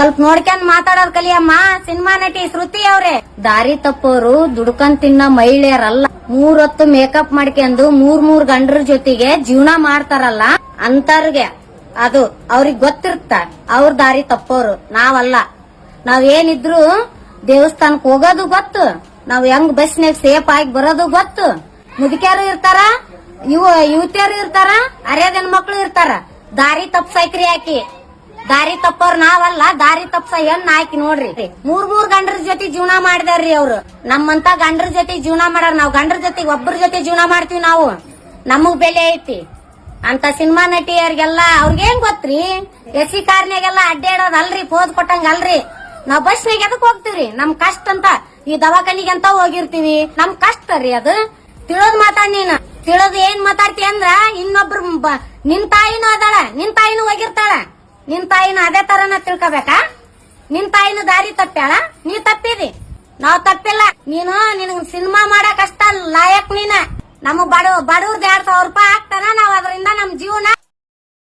ಸ್ವಲ್ಪ ನೋಡ್ಕೊಂಡ್ ಮಾತಾಡೋದ್ ಕಲಿಯಮ್ಮ. ಸಿನಿಮಾ ನಟಿ ಶ್ರುತಿ ಅವ್ರೆ. ದಾರಿ ತಪ್ಪೋರು ದುಡ್ಕೊಂಡ್ ತಿನ್ನ ಮಹಿಳೆಯರಲ್ಲ. ಮೂರೊತ್ತು ಮೇಕಪ್ ಮಾಡ್ಕೊಂಡು ಮೂರ್ ಮೂರ್ ಗಂಡ್ರ ಜೊತೆಗೆ ಜೀವನ ಮಾಡ್ತಾರಲ್ಲ ಅಂತರ್ಗೆ. ಅದು ಅವ್ರಿಗೆ ಗೊತ್ತಿರ್ತ. ಅವ್ರ ದಾರಿ ತಪ್ಪೋರು. ನಾವಲ್ಲ. ನಾವ್ ಏನಿದ್ರು ದೇವಸ್ಥಾನಕ್ ಹೋಗೋದು ಗೊತ್ತು. ನಾವ್ ಹೆಂಗ್ ಬಸ್ನಾಗ ಸೇಫ್ ಆಗಿ ಬರೋದು ಗೊತ್ತು. ಮುದುಕ್ಯಾರು ಇರ್ತಾರ, ಯುವ, ಯುವತಿಯರು ಇರ್ತಾರ ಅರ್ಯದನ್ ಮಕ್ಳು ಇರ್ತಾರ. ದಾರಿ ತಪ್ಸೈಕ್ರಿ ಆಕಿ. ದಾರಿ ತಪ್ಪೋರ್ ನಾವಲ್ಲ, ದಾರಿ ತಪ್ಪಸ ಹೆಣ್ ನಾಯ್ಕಿ ನೋಡ್ರಿ. ಮೂರ್ ಮೂರ್ ಗಂಡ್ರ ಜೊತೆ ಜೀವನ ಮಾಡಿದಾರ್ರಿ ಅವ್ರು. ನಮ್ಮಂತ ಗಂಡ್ರ ಜೊತೆ ಜೀವನ ಮಾಡಾರ ನಾವ್. ಗಂಡ್ರ ಜೊತೆ ಒಬ್ಬರ ಜೊತೆ ಜೀವನ ಮಾಡ್ತೀವಿ ನಾವು. ನಮಗ್ ಬೆಲೆ ಐತಿ. ಅಂತ ಸಿನಿಮಾ ನಟಿಯರಿಗೆಲ್ಲ ಅವ್ರಿಗೇನ್ ಗೊತ್ತ್ರಿ? ಎಸ್ ಸಿ ಕಾರ್ನ್ಯಾಗೆಲ್ಲ ಅಡ್ಡಾಡೋದ್ ಅಲ್ರಿ ಪೋದ್ ಕೊಟ್ಟಂಗ ಅಲ್ರಿ. ನಾವ್ ಬಸ್ನಾಗ ಎದಕ್ ಹೋಗ್ತಿವ್ರಿ? ನಮ್ ಕಷ್ಟ ಅಂತ ಈ ದವಾಖಾನಿಗೆ ಅಂತ ಹೋಗಿರ್ತೀವಿ. ನಮ್ ಕಷ್ಟ ರೀ ಅದು. ತಿಳೋದ್ ಮಾತಾಡ್ ನೀನು. ತಿಳೋದ್ ಏನ್ ಮಾತಾಡ್ತಿ ಅಂದ್ರ ಇನ್ನೊಬ್ರು ನಿನ್ ತಾಯಿನೂ ಅದಾಳ, ನಿನ್ ತಾಯಿನೂ ಹೋಗಿರ್ತಾಳ. ನಿನ್ ತಾಯಿನ ಅದೇ ತರನ ತಿಳ್ಕೊಬೇಕಾ? ನಿನ್ ತಾಯಿನ ದಾರಿ ತಪ್ಪ್ಯಾಳ? ನೀ ತಪ್ಪಿದಿ? ನಾವ್ ತಪ್ಪಿಲ್ಲ. ನೀನು ನಿನ್ ಸಿನಿಮಾ ಮಾಡಕ್ ಅಷ್ಟ ಲಾಯಕ್ ನೀನ. ನಮಗ್ ಬಡ ಬಡವ್ರದ್ ಎರಡ್ ಸಾವಿರ ರೂಪಾಯಿ ಹಾಕ್ತಾನ